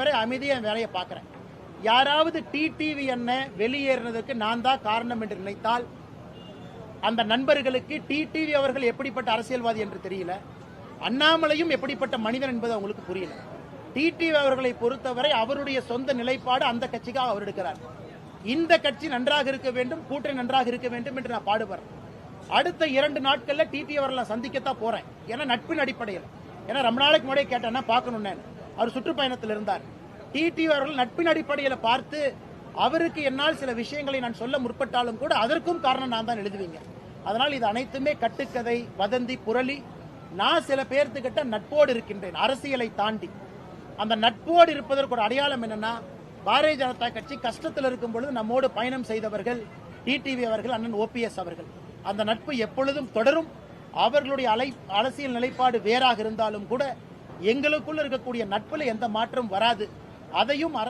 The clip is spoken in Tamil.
வரை அமைதியாக என் வேலையை பார்க்குறேன். யாராவது டிடிவி என்ன வெளியேறினதற்கு நான் தான் காரணம் என்று நினைத்தால் அந்த நண்பர்களுக்கு டிடிவி அவர்கள் எப்படிப்பட்ட அரசியல்வாதி என்று தெரியல. அண்ணாமலையும் எப்படிப்பட்ட மனிதன் என்பது அவங்களுக்கு புரியல. டிடிவி அவர்களை பொறுத்தவரை அவருடைய சொந்த நிலைப்பாடு அந்த கட்சிக்காக அவர் எடுக்கிறார். இந்த கட்சி நன்றாக இருக்க வேண்டும் கூட்டணி நன்றாக இருக்க வேண்டும் என்று நான் பாடுபடுறேன். அடுத்த இரண்டு நாட்கள்ல டிடி அவர்களை சந்திக்கத்தான் போறேன். ஏன்னா நட்பின் அடிப்படையில். ஏன்னா ரொம்ப நாளைக்கு முன்னாடியே கேட்டேன்னா பார்க்கணும் அவர் சுற்றுப்பயணத்தில் இருந்தார். டிடி அவர்கள் நட்பின் அடிப்படையில் பார்த்து அவருக்கு என்னால் சில விஷயங்களை நான் சொல்ல முற்பட்டாலும் கூட அதற்கும் காரணம் நான் தான் எழுதுவீங்க. அதனால் இது அனைத்துமே கட்டுக்கதை வதந்தி புரளி. நான் சில பேர்த்துக்கிட்ட நட்போடு இருக்கின்றேன் அரசியலை தாண்டி. அந்த நட்போடு இருப்பதற்கு ஒரு அடையாளம் என்னன்னா பாரதிய ஜனதா கட்சி கஷ்டத்தில் இருக்கும் பொழுது நம்மோடு பயணம் செய்தவர்கள் டிடிவி அவர்கள் அண்ணன் ஓபிஎஸ் அவர்கள். அந்த நட்பு எப்பொழுதும் தொடரும். அவர்களுடைய அலை அரசியல் நிலைப்பாடு வேறாக இருந்தாலும் கூட எங்களுக்குள்ள இருக்கக்கூடிய நட்புல எந்த மாற்றம் வராது. அதையும்